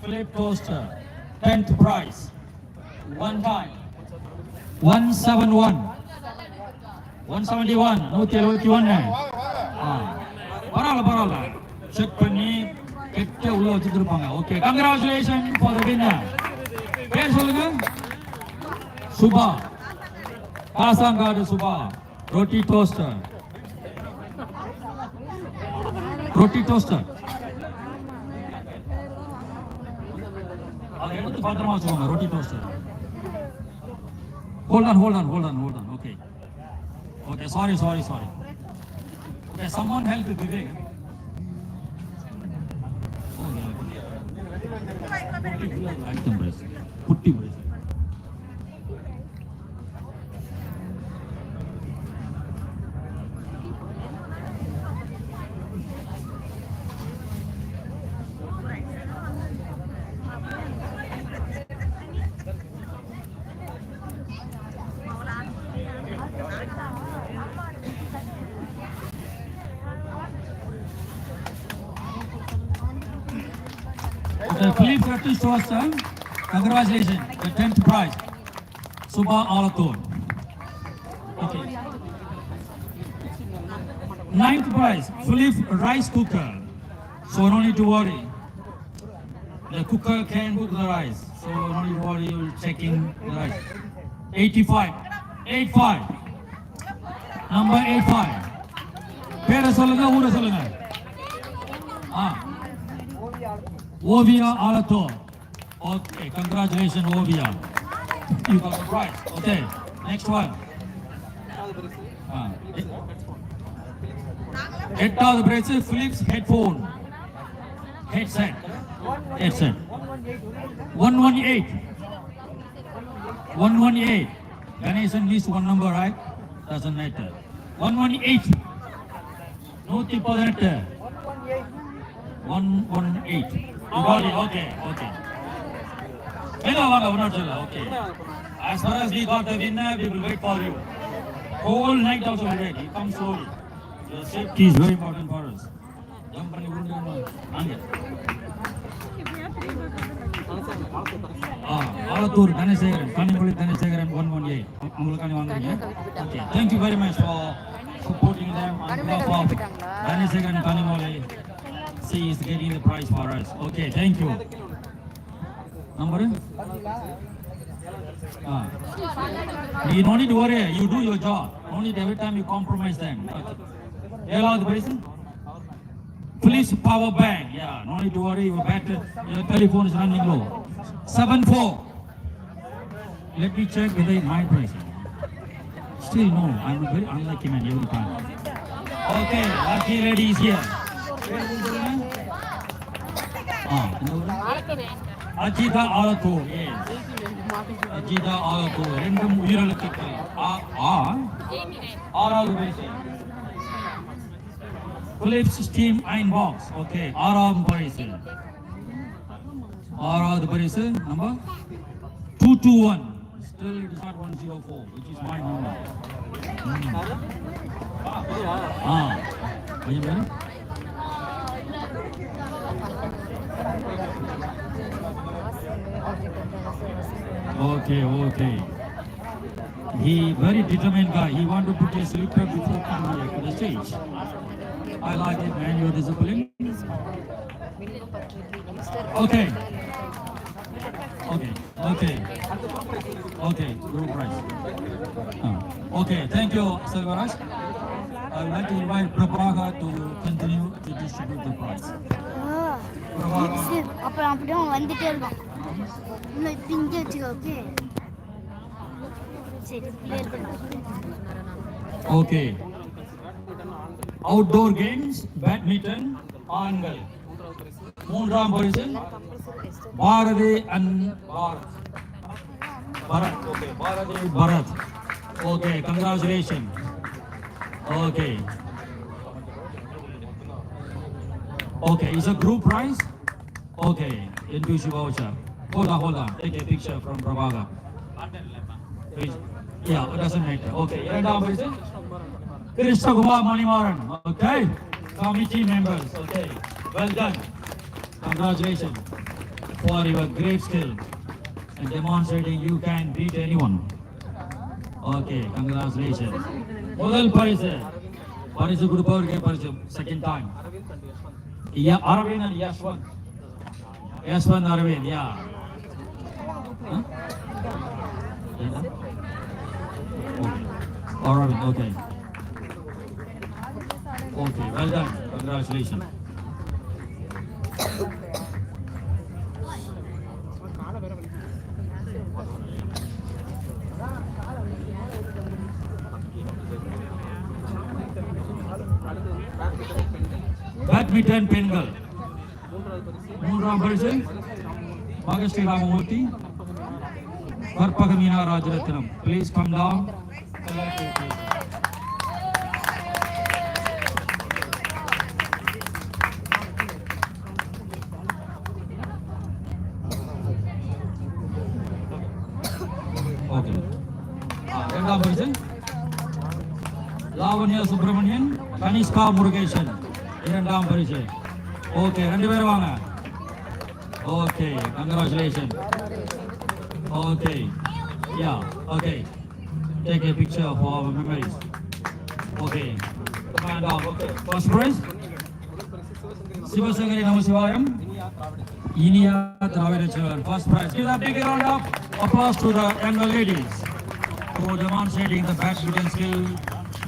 Philip Toaster, 10th prize. One time. 171. 171. நூத்தி எழுபத்தி ஒன்னு பரவாயில்ல பரவாயில்ல செக் பண்ணி கெட்ட உள்ள வச்சுட்டு இருப்பாங்க okay congratulation for the winner பேர் சொல்லுங்க சுபா காசாங்காடு சுபா ரொட்டி டோஸ்டர் ரொட்டி டோஸ்டர் further also. होगा रोटी toast hold on hold on hold on hold on okay okay sorry sorry sorry okay someone help Vivek एकदम पुट्टी बड़े குட்டி price The Philip Curtis Toaster, congratulations, the 10th prize. Subha Alatur. Okay. Ninth prize, Philip Rice Cooker. So no need to worry. The cooker can cook the rice. So no need to worry, you're checking the rice. 85. 85. Number 85. பேரை சொல்லுங்க ஊரை சொல்லுங்க ஆ Ovia Alator. Okay, congratulations, Ovia. You got the prize. Okay, next one. Ah, எட்டாவது price Philips headphone headset headset one one eight one one eight Ganesan lease one number right dozen matter one one eight நூற்றி பதினெட்டு one one eight okay okay மேல வாங்க ஒன்றும் சொல்ல okay as far as we got the winner we will wait for you whole night also we wait you come slowly your safety is very important for us jump பண்ணி விழுந்து அங்க ஆ Alathur Dhanasekaran Kanimozhi Dhanasekaran one one eight உங்களுக்கான வாங்குறீங்க okay thank you very much for supporting them on behalf of Dhanasekaran Kanimozhi she is getting the prize for us. Okay, thank you. Number? Ah. You don't need to worry. You do your job. Only every time you compromise them. Hello, the person. Police power bank. Yeah, no need to worry. Your battery, your telephone is running low. Seven four. Let me check whether it's my price. Still no. I'm a very unlucky man every time. Okay, lucky lady is here. ஆ என்ன ஊரு? Ajitha Alathur yes. Ajitha Alathur ரெண்டும் உயிரெழுத்துக்கள் ஆ ஆ ஆறாவது வயசு Philips steam iron box okay ஆறாவது பரிசு ஆறாவது பரிசு number two two one still it is not one zero four which is my number ஆ பையன் பேரு Okay, okay. He very determined guy. He want to put a slipper before coming to the stage. I like it, man. Your discipline. Okay. Okay. Okay. Okay. Group prize. Uh, okay. Thank you, Selvaraj. I would like to invite Prabhakar to continue to distribute the prize. Prabhakar. சரி, அப்புறம் அப்படியே அவன் வந்துட்டே இருக்கான் இன்னும் இப்படி இங்கே வச்சுக்கோ ஓகே சரி இப்படியே இருக்கட்டும். ஓகே அவுட்டோர் கேம்ஸ் பேட்மிண்டன் ஆண்கள் மூன்றாம் பரிசு Bharathi and Bharath Bharath okay Bharathi Bharath okay congratulation okay okay is a group prize okay inclusive voucher hold on hold on take a picture from Prabhaga Please. yeah it doesn't matter okay இரண்டாம் பரிசு Krishnakumar Manimaran. Okay. Committee members. Okay. Well done. Congratulations. for your great skill and demonstrating you can beat anyone. Okay, congratulations. முதல் பரிசு பரிசு கொடுப்பவருக்கே பரிசு second time Aravind and Yashwant Yashwant Aravind yeah Arvind, okay. Okay, well done. Congratulations. Badminton பெண்கள் மூன்றாம் பரிசு Mahasri Ramamurthy Karpaga Meena Rajarathnam please come down okay இரண்டாம் பரிசு லாவண்யா சுப்பிரமணியன் கனிஷ்கா முருகேசன். இரண்டாம் பரிசு ஓகே ரெண்டு பேரும் வாங்க. Okay congratulation Okay. Yeah. Okay. Take a picture for our memories. Okay. Find out. Okay. first prize. Sivasangari Namasivayam. Inia Dravidachar. First prize. Give a big round of applause to the younger ladies for demonstrating the badminton skill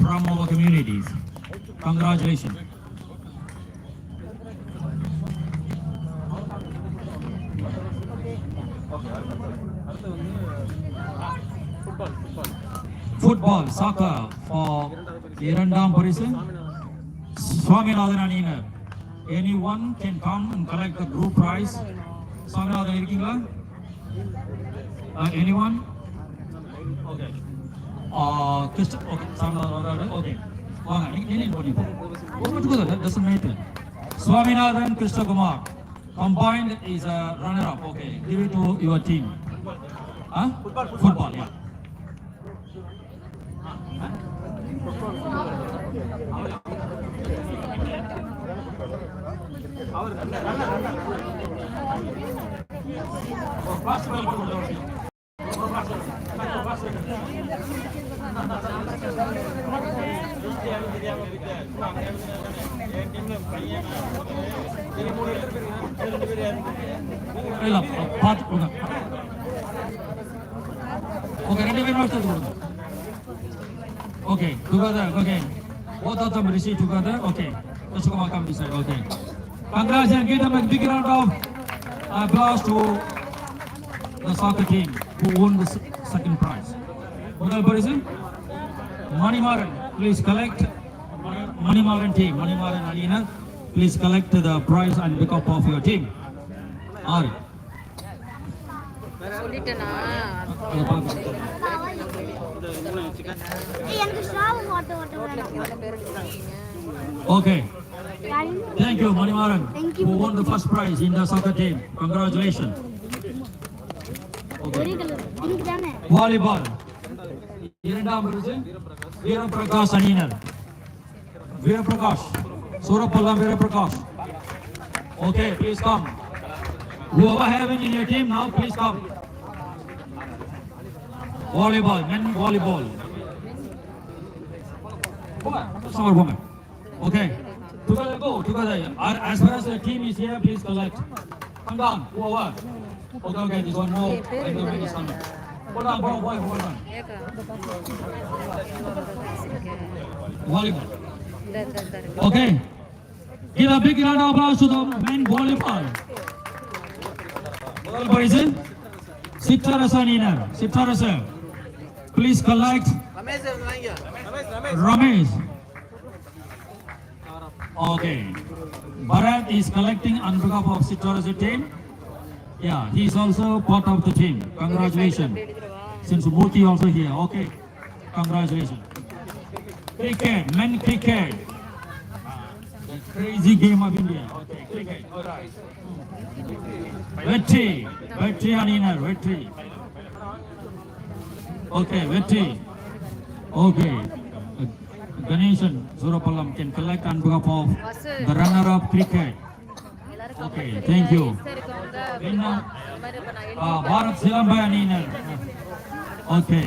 from our communities. Congratulations. football soccer for இரண்டாம் பரிசு சுவாமிநாதன் அணியினர் anyone can come and collect the group prize Swaminathan இருக்கீங்களா uh, anyone okay uh, கிறிஸ்ட okay Swaminathan வராரு okay வாங்க நீங்க நீங்க போனீங்க ஒன்று together that doesn't matter Swaminathan Krishnakumar combined is a runner up okay give it to your team huh? football football yeah இல்ல பார்த்து கொடுங்க ஓகே ரெண்டு பேரும் okay together okay Both of them receive together. Okay. Let's go welcome this side. Okay. Congratulations. Give them a big round of applause to the soccer team who won the second prize. Another person? Manimaran. Please collect Manimaran team. Manimaran Alina. Please collect the prize and pick up of your team. All right. Okay, யாரு? thank you, Manimaran, Thank you. who won the first prize in the soccer team. Congratulations. ஒரே colour pink தானே Volleyball. இரண்டாம் பரிசு வீரபிரகாஷ் அணியினர் வீரபிரகாஷ் சூரப்பல்லாம் வீரபிரகாஷ் okay please come whoever having in your team now please come volleyball, men volleyball. Summer woman. Okay. Together go, together. As far as the team is here, please collect. Come down, what? Okay, okay, this one No, I don't this one. Hold on, bro, hold on. Volleyball. Okay. Give a big round of applause to the men volleyball. Volleyball is in? Please collect Ramesh. Okay. Bharat is collecting on behalf of Sitoraju team. Yeah, he is also part of the team. Congratulations. Since Murthy also here. Okay. Congratulations. Cricket, men cricket. Ah, crazy game of India. Okay, cricket. All right. Victory. Vetri and inner. Vetri. Okay, Vetri. Okay. Uh, Ganeshan Zurapalam can collect on behalf of the runner-up cricket. Okay, thank you. Winner, uh, uh, Bharat Silambaya Okay.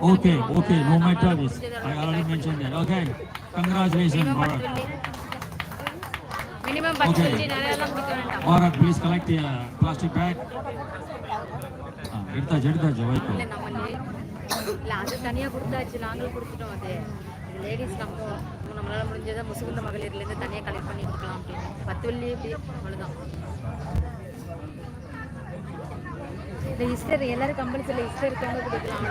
Okay, okay, no matter this. I already mentioned that. Okay, congratulations, Bharat. Okay. Bharat, please collect the uh, plastic bag. எடுத்தாச்சு எடுத்தாச்சு வைக்கோ இல்ல நம்ம இல்ல அது தனியா கொடுத்தாச்சு நாங்களும் கொடுத்துட்டோம் அது. லேடிஸ் நம்ம நம்மளால முடிஞ்சதை முசுகுந்த மகளிர்ல இருந்து தனியா கலெக்ட் பண்ணி கொடுக்கலாம் அப்படின்னு. பத்து வெள்ளி இப்படி அவ்வளவுதான். இந்த இஸ்டர் எல்லாரும் கம்பல்சரி இஸ்டர் இருக்கவங்க கொடுக்கலாம்.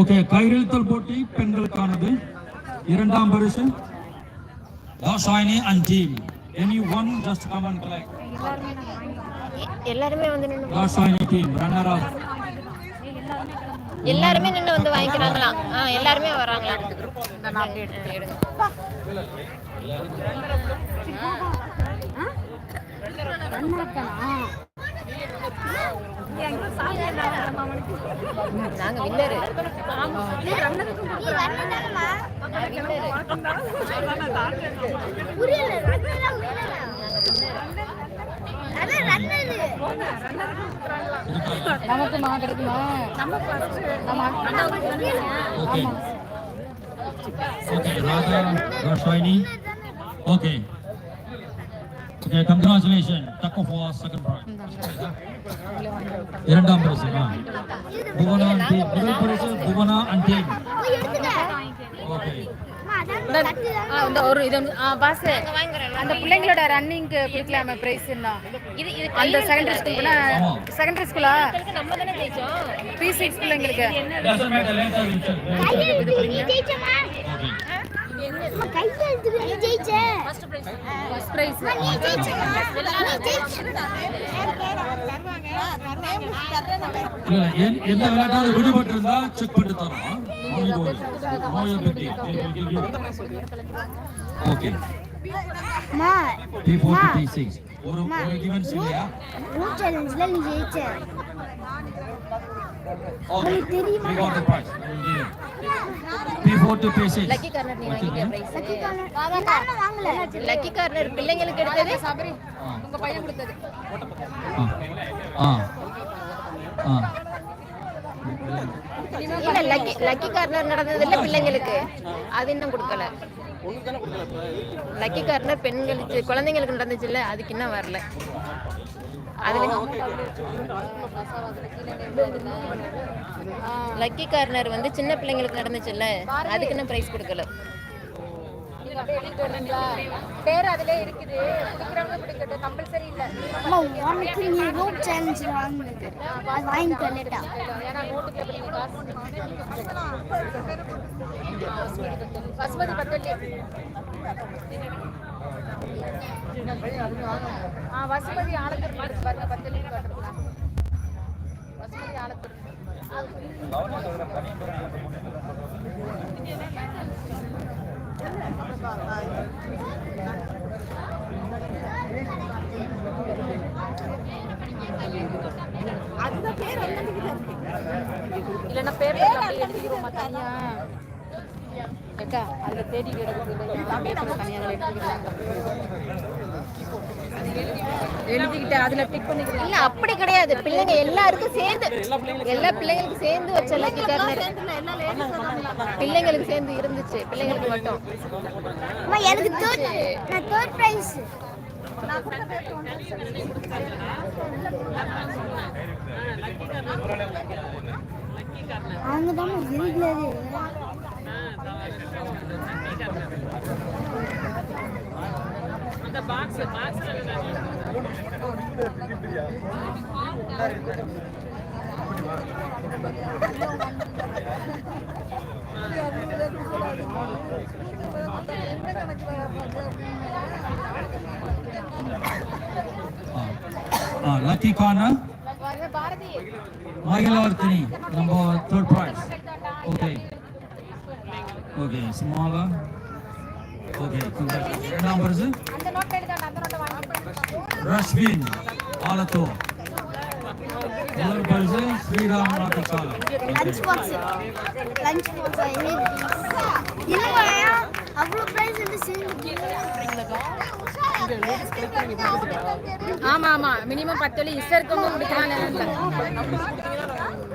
ஓகே கையெழுத்தல் போட்டி பெண்களுக்கானது. இரண்டாம் பரிசு. Dakshayini and team any one just come and collect எல்லாருமே வந்து நின்று தாஷாயினி டீம் ரன்னர் அப் எல்லாருமே நின்று வந்து வாங்கிக்கிறாங்களா? ஆ எல்லாருமே வராங்களா? நான் அப்படியே எடுத்து எடுங்க நாங்க வில்லரு நமக்கு மா ஓகே கங்க்ராச்சுலேஷன் டக்கோ ஃபார் செகண்ட் ப்ரைஸ் இரண்டாம் பரிசு புவனா அண்ட் டீம் முதல் பரிசு புவனா அண்ட் டீம் ஓகே அந்த ஒரு இது அந்த பிள்ளைங்களோட ரன்னிங்க்கு கொடுக்கலாமே பிரைஸ்னா அந்த செகண்டரி ஸ்கூல் கூட ஸ்கூலா நம்ம தானே பிள்ளைங்களுக்கு. பிரைஸ் எந்த விளையாட்டாவது விடுபட்டு இருந்தா செக் பண்ணி தரோம் ஓகே ஒரு ஒரு கிவன்ஸ் இல்லையா நீ ஜெயிச்ச. லக்கி கார்னர் பிள்ளைங்களுக்கு எடுத்தது? சபரி. உங்க பையன் கொடுத்தது. இல்ல லக்கி லக்கி கார்னர் நடந்தது இல்ல பிள்ளைங்களுக்கு. அது இன்னும் கொடுக்கல. லக்கி கார்னர் பெண்களுக்கு குழந்தைங்களுக்கு நடந்துச்சுல்ல அதுக்கு இன்னும் வரல. லக்கி கார்னர் வந்து சின்ன பிள்ளைங்களுக்கு நடந்துச்சுல்ல அதுக்கு இன்னும் பிரைஸ் கொடுக்கல பேர் அதுல இருக்குது கம்பல்சரி இல்ல அம்மா, உனக்கு நீ root challenge ல வாங்கினது. அது வாங்கிக்கோ லேட்டா. ஏன்னா நோட்டுக்கு எப்படி காசு பசுமதி பத்தல்லி ஆ வசுமதி ஆலத்தூர் பாருங்க பத்து லிட்டர் கட்டுறதுங்களா வசுமதி ஆலத்தூர் அதுதான் பேர் இல்லைன்னா பேர் எழுதிக்கிறோமா தனியா ஏக்கா அதுல தேடி அதுல பண்ணிக்கலாம் இல்ல அப்படி கிடையாது. பிள்ளைங்க எல்லாருக்கும் சேர்ந்து எல்லா பிள்ளைங்களுக்கும் சேர்ந்து வச்ச லக்கி கார்னர் பிள்ளைங்களுக்கு சேர்ந்து இருந்துச்சு. பிள்ளைங்களுக்கு மட்டும். அம்மா, எனக்கு. அவங்க தான் ரெகுலரு அந்த பாக்ஸ் பாக்ஸ்ல லக்கி கார்னர் மகிழவர்த்தினி நம்ம தேர்ட் ப்ரைஸ் ஓகே ஓகே ஸ்மாலா ஓகே இரண்டாம் பரிசு ரஷ்வின் ஆலத்தோ. முதல் பரிசு ஸ்ரீராம் நாட்டுக்காலம் லஞ்ச் பாக்ஸ் லஞ்ச் பாக்ஸ் இல்லையா அவ்வளோ ப்ரைஸ் வந்து சேர்ந்து ஆமா ஆமா. மினிமம் பத்து வழி இஷ்டம் இருக்கவங்க முடிக்கலாம்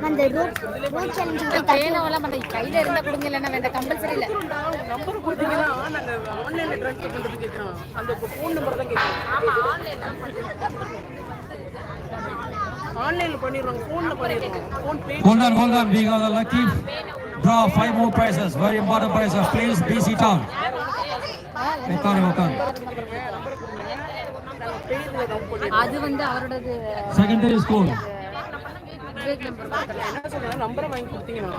அந்த ரோட் ரோட் சேலஞ்ச் போய் பேனவெல்லாம் பண்ண கையில இருந்தா கொடுங்க இல்லைன்னா வேண்டாம் கம்பல்சரி இல்ல நம்பர் கொடுத்தீங்கன்னா நாங்க ஆன்லைன்ல ட்ரான்ஸ்ஃபர் பண்றது கேட்கறோம் அந்த ஃபோன் நம்பர் தான் கேட்கறோம் ஆன்லைன்ல பண்ணிடுவாங்க ஃபோன்ல பண்ணிடுவாங்க PhonePe Hold on, hold on. We got a lucky draw. Five more prizes. Very important prizes. Please seated down. உட்காரு உட்காரு அது வந்து அவரோடது செகண்டரி ஸ்கூல் கிரேட் நம்பர் என்ன சொல்றாங்க நம்பரை வாங்கி கொடுத்தீங்கன்னா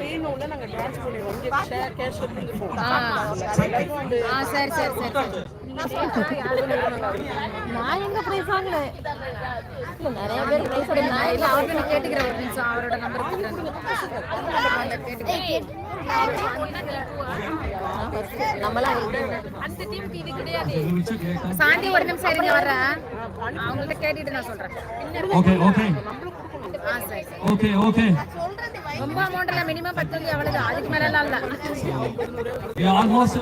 பேன் உள்ள நாங்க ட்ரான்ஸ்ஃபர் பண்ணிடுவோம் இங்க ஷேர் கேஷ் எடுத்துப்போம் ஆ. சரி சரி சரி சரி. நான் எங்க பிரைஸ் வாங்கல. நிறைய பேர் பிரைஸ் நான் இல்ல அவர்கிட்ட கேட்டுக்கிறேன் ஒரு நிமிஷம். அவரோட நம்பர் கேட்டுக்கிறேன். நம்மளாம் அந்த டீமுக்கு இது கிடையாது. சாந்தி ஒரு நிமிஷம் இருங்க வர்றேன். அவங்கள்ட்ட கேட்டுட்டு நான் சொல்றேன். Okay okay okay okay. ரொம்ப அமௌண்ட் இல்ல மினிமம் பத்து வழி அவ்வளவுதான். அதுக்கு மேல எல்லாம் இல்ல. ஆல்மோஸ்ட்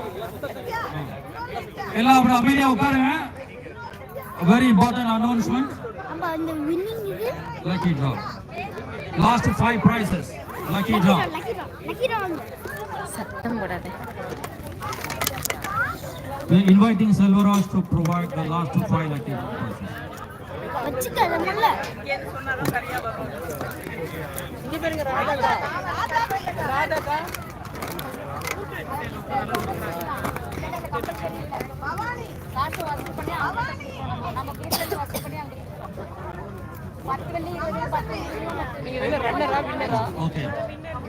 எல்லாம் அப்புறம் அமைதியா உட்காருங்க. வெரி இம்பார்ட்டன்ட் அனௌன்ஸ்மெண்ட் நம்ம அந்த வின்னிங் இது? Lucky draw last five prizes. Lucky draw lucky draw lucky draw சத்தம் போடாத. We inviting Selvaraj to provide the last five lucky prizes. வச்சுக்காதல்ல இங்க பேருங்க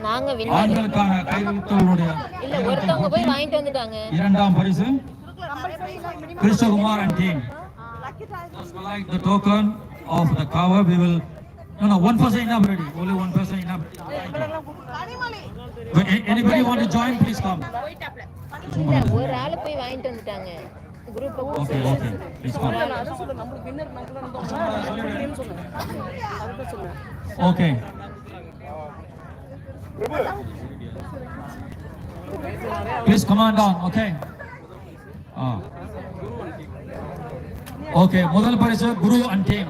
நாங்க ஒருத்தவங்க போய் வாங்கிட்டு வந்துட்டாங்க. இரண்டாம் பரிசு Krishnakumaran team Just like the token of the cover, we will. No, no, one person enough already. Only one person enough. But a- anybody want to join? Please come. இல்ல ஒரு ஆளு போய் வாங்கிட்டு வந்துட்டாங்க group Okay, okay. Please come. அதான் சொல்ல நம்மளுக்கு winner நாங்க தான் சொன்னேன் அதுதான் சொன்னேன் Okay. Please come on down. Okay. Ah. Okay, modal parisa guru team.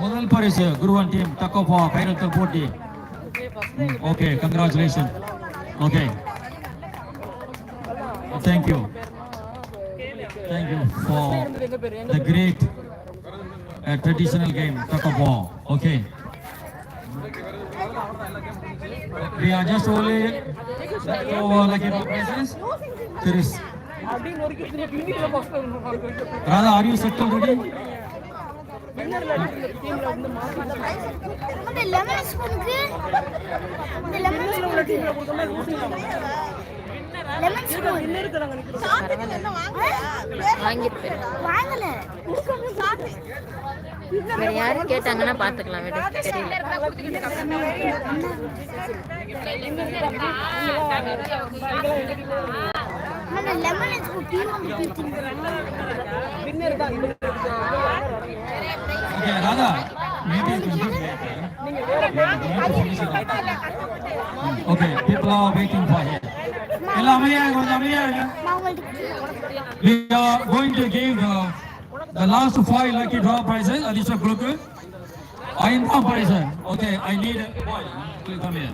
Modal parisa guru antem takut pa final terpoti. Okay, okay, congratulations. Okay. Thank you. Thank you for the great uh, traditional game, Takapo. Okay. We are just only uh, over like in our presence. Radha are you set already என்ன இருக்கறாங்க யாரும் கேட்டாங்கன்னா பாத்துக்கலாம் அந்த lemon spoon tea வந்து பீத்திங்க winner தான் Okay, Radha, maybe you can give later. Okay, people are waiting for here. எல்லாம் அமைதியா இருங்க, கொஞ்சம் அமைதியா இருங்க. நான் உங்கள்கிட்ட We are going to give uh, the last five lucky draw prizes. Alisha Group. ஐந்தாம் பரிசு. Okay, I need a boy. Please come here.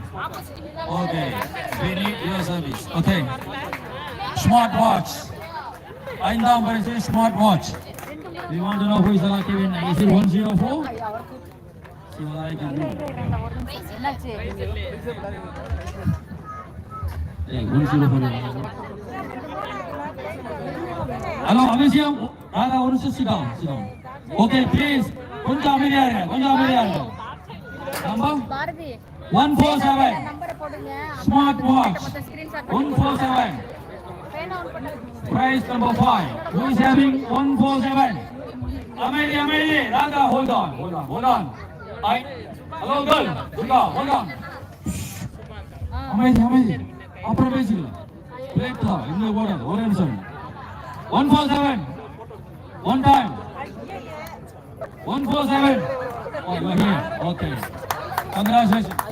Okay, we need your service. Okay. Smart watch. ஐந்தாம் பரிசு smart watch. We want to know who is the lucky winner. Is it 104? சிவராய்க்கு என்னாச்சு ஏய், 104. Hello Abhishek Radha ஒரு sit down. Okay, please. கொஞ்சம் அமைதியா இருங்க கொஞ்சம் அமைதியா இருங்க number one four seven smart watch one four seven Prize number five. Who is having 147? Amelie, Amelie. Radha, hold on, hold on, hold on. I, hello girl, hold on, hold on. Amelie, Amelie. Upper basil. Plate thaw, in the water, orange sun. 147. One time. 147. Oh, you are here. Okay. Congratulations.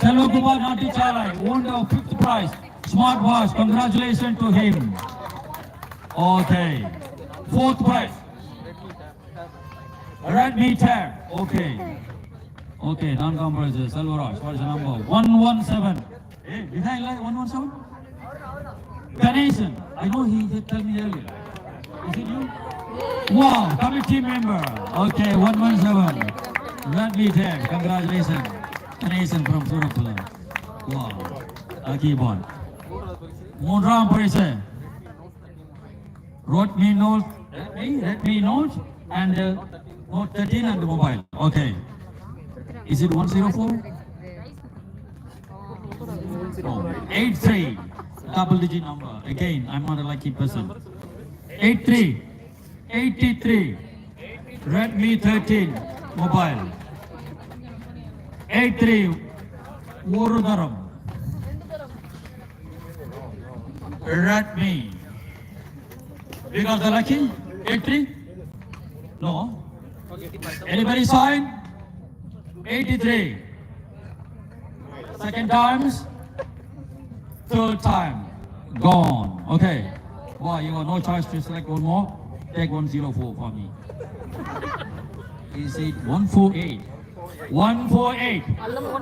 Selva Kumar Nattichalai won the fifth prize. Smart Smartwatch. Congratulations to him. Okay. Fourth prize. Redmi Tab. Okay. Okay, non-compromises. Selvaraj, what is the number? 117. Eh, hey, did I like 117? Ganesan. I know he did tell me earlier. Is it you? Wow, committee member. Okay, 117. Redmi Tab. Congratulations. Ganesan from Surapula. Wow. Lucky bond. மூன்றாம் பரிசு Redmi Note, Redmi, Redmi Note and uh, Note 13 and mobile. Okay. Is it 104? Oh, 83. Double digit number. Again, I'm not a lucky person. 83. 83. Redmi 13 eight three ఊరుదరం We got the lucky? Eighty? No. Anybody sign? 83. Second times? Third time. Gone. Okay. Wow, you got no choice to select one more? Take 104 for me. Is it 148? 148,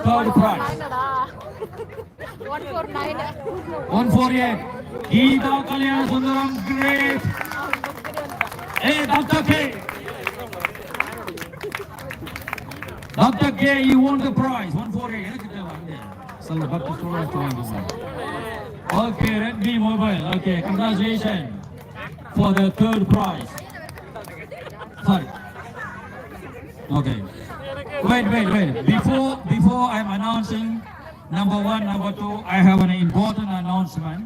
third prize. 148, Geeta Kalyan Sundaram, great. Hey, Dr. K. Dr. K, you won the prize. 148. Okay, Redmi Mobile. Okay, congratulations for the third prize. Sorry. Okay Wait, wait, wait. Before before I'm announcing number one, number two, I have an important announcement.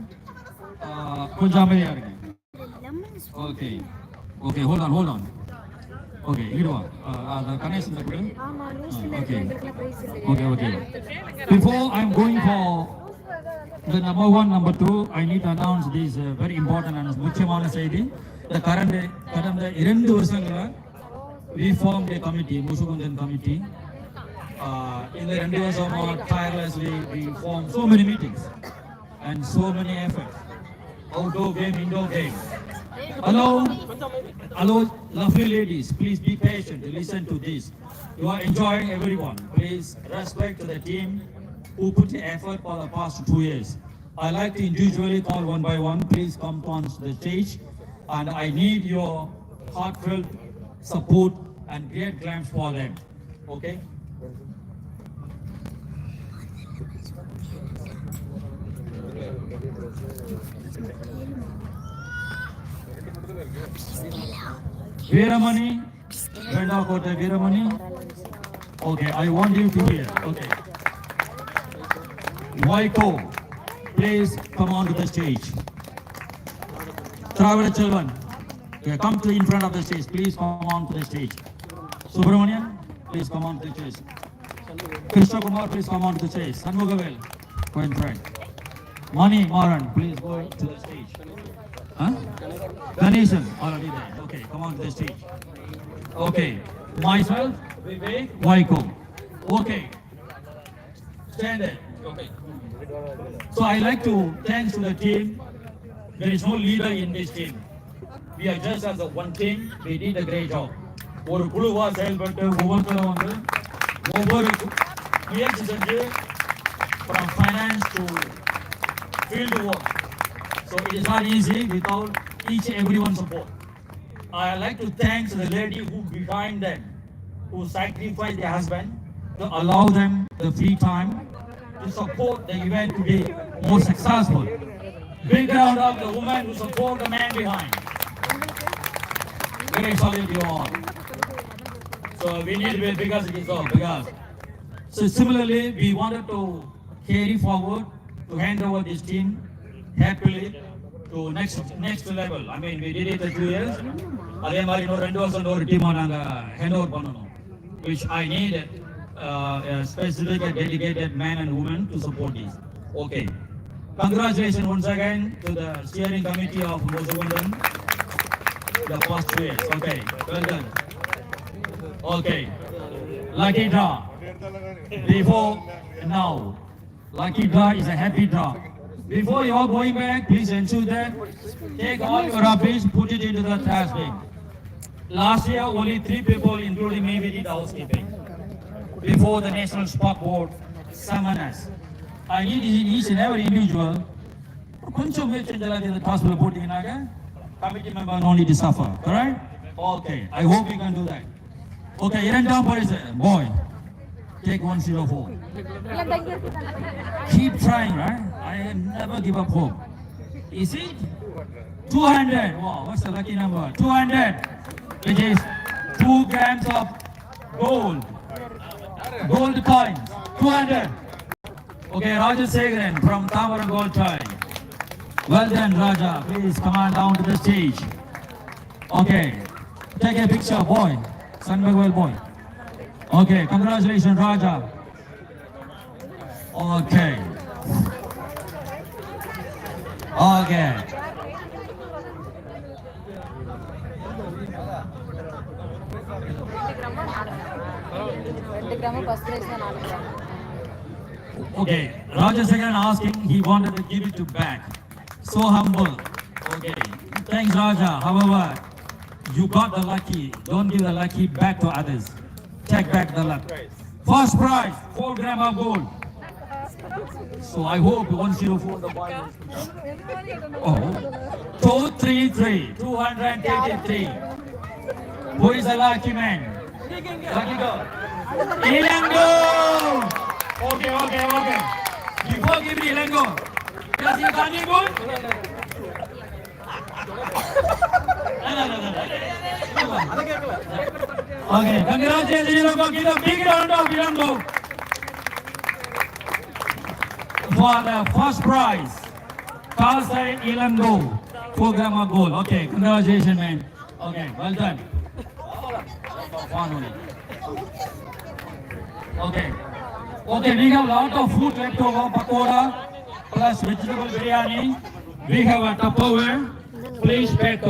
Uh, கொஞ்சம் அமைதியா இருங்க. lemon is Okay. Okay, hold on, hold on. Okay, இங்க வா. Uh, அந்த கணேசன் கூட. ஆமா Ah, லூஸ்ல okay. இருக்கிறதுல price இல்லை Okay, okay. Before I'm going for the number one, number two, I need to announce this uh, very important and முக்கியமான செய்தி. The current கடந்த இரண்டு வருஷங்கள we formed a committee, Musugundan committee. Uh, in the endeavors of our tirelessly, we formed so many meetings and so many efforts. Outdoor game, indoor game. Hello, hello, lovely ladies, please be patient, listen to this. You are enjoying everyone. Please respect the team who put the effort for the past two years. I like to individually call one by one. Please come on the stage. And I need your heartfelt support and great glance for them. Okay? Veeramani, Vendakote Veeramani. Okay, I want you to hear. Okay. Waiko, please come on to the stage. Travada Chelvan, come to in front of the stage. Please come on to the stage. Subramanian, please come on to the stage. Krishna Kumar, please come on to the stage. Sanmugavel, go in front. Mani Maran, please go to the stage. Huh? Ganesan, already there. Okay, come on to the stage. Okay, myself, Vivek, Vaiko. Okay. Stand there. Okay. So I like to thanks to the team. There is no leader in this team We are just as a one team. We did a great job. ஒரு குழுவா செயல்பட்டு ஒவ்வொருத்தரும் வந்து ஒவ்வொரு முயற்சி செஞ்சு from finance to field work. So it is not easy without each and everyone's support. I like to thank the lady who behind them, who sacrificed their husband to allow them the free time to support the event to be more successful. Big round of the woman who support the man behind. Very solid you all. So we need to be because it is all because. So similarly, we wanted to carry forward to hand over this team happily to next next level. I mean, we did it in two years. அதே மாதிரி இன்னொரு ரெண்டு வருஷம் ஒரு டீமா நாங்க hand over பண்ணணும் which I need uh, a specific and dedicated man and woman to support this. Okay. Congratulations once again to the steering committee of Mosagundan. the first three. Okay, well done. Okay, lucky draw. Before now, lucky draw is a happy draw. Before you are going back, please ensure that take all your rubbish, put it into the trash bin. Last year, only three people, including me, we did housekeeping. Before the National Sport Board summoned us. I need each and every individual, கொஞ்சம் முயற்சி possible போட்டீங்கன்னாக்க committee member no need to suffer. Correct? Okay. I hope we can do that. Okay, Iran down boy. Take 104. Keep trying, right? I never give up hope. Is it? 200. Wow, what's the lucky number? 200. It is 2 grams of gold. Gold coins. 200. Okay, Roger Segren from Tamara Gold Tribe. Well then, Raja. Please come on down to the stage. Okay. Take a picture, boy. Sanbegwell boy. Okay, congratulations, Raja. Okay. Okay. Okay, Raja Sagan asking, he wanted to give it to back. So humble. Okay. Thanks, Raja. However, you got the lucky. Don't give the lucky back to others. Take back the luck. First prize, 4 gram of gold. So I hope 104 the boy. Oh. 233, 233. Who is the lucky man? Lucky girl. Ilango! Okay, okay, okay. Before give me Ilango. Okay, congratulations, Ilango. Give a big round of. For the first prize, Kalsai Ilango, program of goal. Okay, congratulations, man. Okay, well done. One. Okay. Okay, we have a lot of food left over, plus vegetable biryani. We have a Tupperware. Please pack